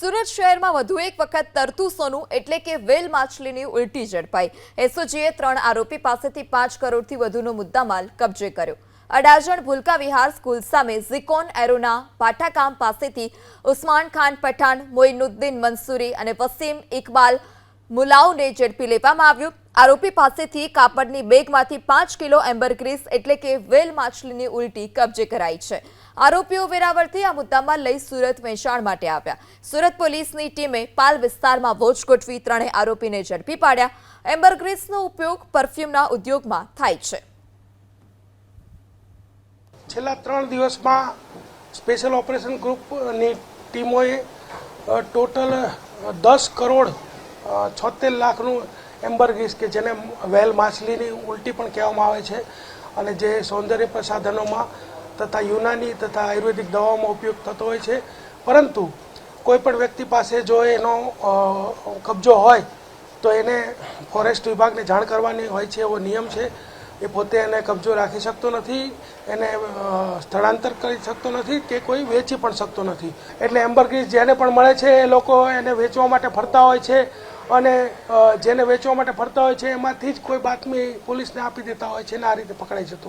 સુરત શહેરમાં વધુ એક વખત તરતું સોનું એટલે કે વેલ માછલીની ઉલટી ઝડપાઈ. એસઓજીએ ત્રણ આરોપી પાસેથી પાંચ કરોડથી વધુનો મુદ્દામાલ કબજે કર્યો. અડાજણ ભૂલકા વિહાર સ્કૂલ સામે ઝિકોન એરોના પાટાકામ પાસેથી ઉસ્માન ખાન પઠાણ, મોઇનુદ્દીન મંસૂરી અને વસીમ ઇકબાલ મુલાઉને ઝડપી લેવામાં આવ્યું. આરોપી પાસેથી કાપડની બેગમાંથી પાંચ કિલો એમ્બરગ્રીસ એટલે કે વેલ માછલીની ઉલટી કબજે કરાઈ છે. આરોપીઓ વેરાવળથી આ મુદ્દામાં લઈ સુરત વેચાણ માટે આવ્યા. સુરત પોલીસની ટીમે પાલ વિસ્તારમાં વોચ ગોઠવી ત્રણેય આરોપીને ઝડપી પાડ્યા. એમ્બરગ્રીસનો ઉપયોગ પરફ્યુમના ઉદ્યોગમાં થાય છે. છેલ્લા ત્રણ દિવસમાં સ્પેશિયલ ઓપરેશન ગ્રુપની ટીમોએ ટોટલ દસ કરોડ છોતેર લાખનું એમ્બરગીસ કે જેને વેલ માછલીની ઉલટી પણ કહેવામાં આવે છે અને જે સૌંદર્ય પ્રસાધનોમાં તથા યુનાની તથા આયુર્વેદિક દવાઓમાં ઉપયોગ થતો હોય છે. પરંતુ કોઈપણ વ્યક્તિ પાસે જો એનો કબજો હોય તો એને ફોરેસ્ટ વિભાગને જાણ કરવાની હોય છે એવો નિયમ છે. એ પોતે એને કબજો રાખી શકતો નથી, એને સ્થળાંતર કરી શકતો નથી કે કોઈ વેચી પણ શકતો નથી. એટલે એમ્બરગ્રીસ જેને પણ મળે છે એ લોકો એને વેચવા માટે ફરતા હોય છે. અને જેને વેચવા માટે ફરતા હોય છે, એમાંથી જ કોઈ બાતમી પોલીસને આપી દેતા હોય છે અને આ રીતે પકડાઈ જતું